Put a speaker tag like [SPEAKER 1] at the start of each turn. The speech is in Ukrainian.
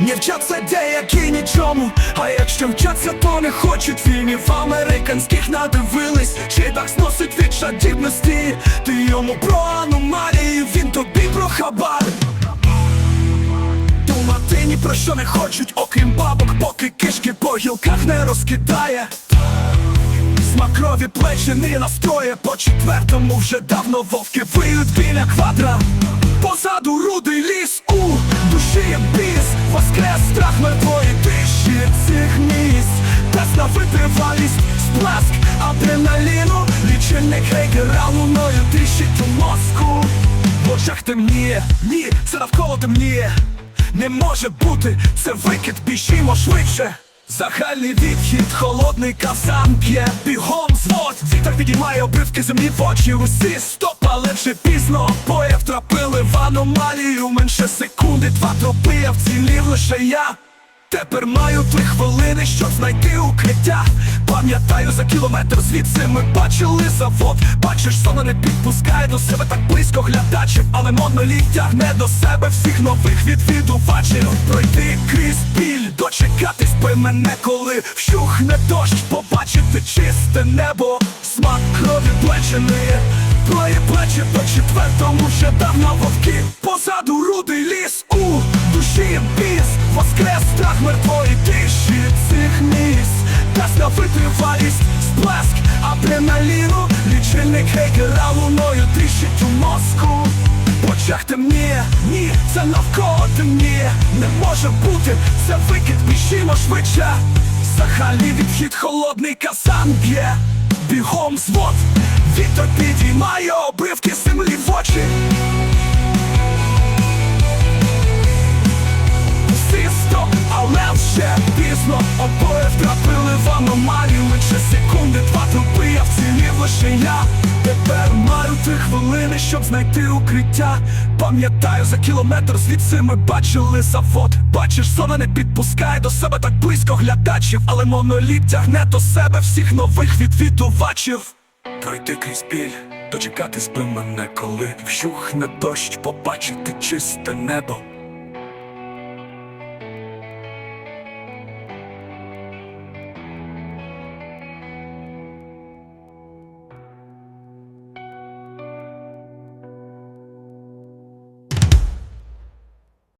[SPEAKER 1] Не вчаться деякі нічому, а якщо вчаться, то не хочуть фільмів американських надивились. Чи так зносить від жадібності. Ти йому про аномалії, він тобі про хабар. Думати ні про що не хочуть, окрім бабок, поки кишки по гілках не розкидає. Смак крові плечі не настроє. По четвертому вже давно вовки виють біля квадра. Позаду рудий ліс, Воскрес страх мертвої тиші цих місць. Тест на витривалість, сплеск адреналіну. Лічильник Гейгера луною тріщить у мозку. В очах темніє, ні, це навколо темніє. Не може бути, це викид, біжімо швидше. Загальний відхід, холодний казан п'є бігом звод Вітер підіймає обривки землі в очі Усі стоп, але вже пізно. Обоє втрапили в аномалію. Менше секунди, два тропи, а вцілів лише я. Тепер маю три хвилини, щоб знайти укриття. Пам'ятаю за кілометр звідси ми бачили завод. Бачиш, сон не підпускає до себе так близько глядачів. Але моноліт тягне до себе всіх нових відвідувачів. Пройти крізь біль, дочекатись би мене, коли вщухне дощ. Побачити чисте небо, смак крові плеченої Твої плечі по четвертому вже давно вовки. Позаду рудий ліс, у душі біс. Воскрес страх мертвої тиші цих місць Тест на витривалість, сплеск адреналіну. Лічильник Гейгера луною тріщить у мозку. В очах темніє, ні, це навколо темніє. Не може бути, це викид, біжімо швидше. Загальний відхід, холодний казан б'є. Бігом звод, вітер підіймає обривки землі в очі. Всі стоп, але вже пізно. Обоє втрапили в аномалію Лише секунди, два трупи, я вцілів лише я. Тепер маю три хвилини, щоб знайти укриття. Пам'ятаю, за кілометр звідси ми бачили завод. Бачиш, зона не підпускає до себе так близько глядачів. Але моноліт тягне до себе всіх нових відвідувачів Пройти крізь біль, дочекатись би мене, коли вщухне дощ, побачити чисте небо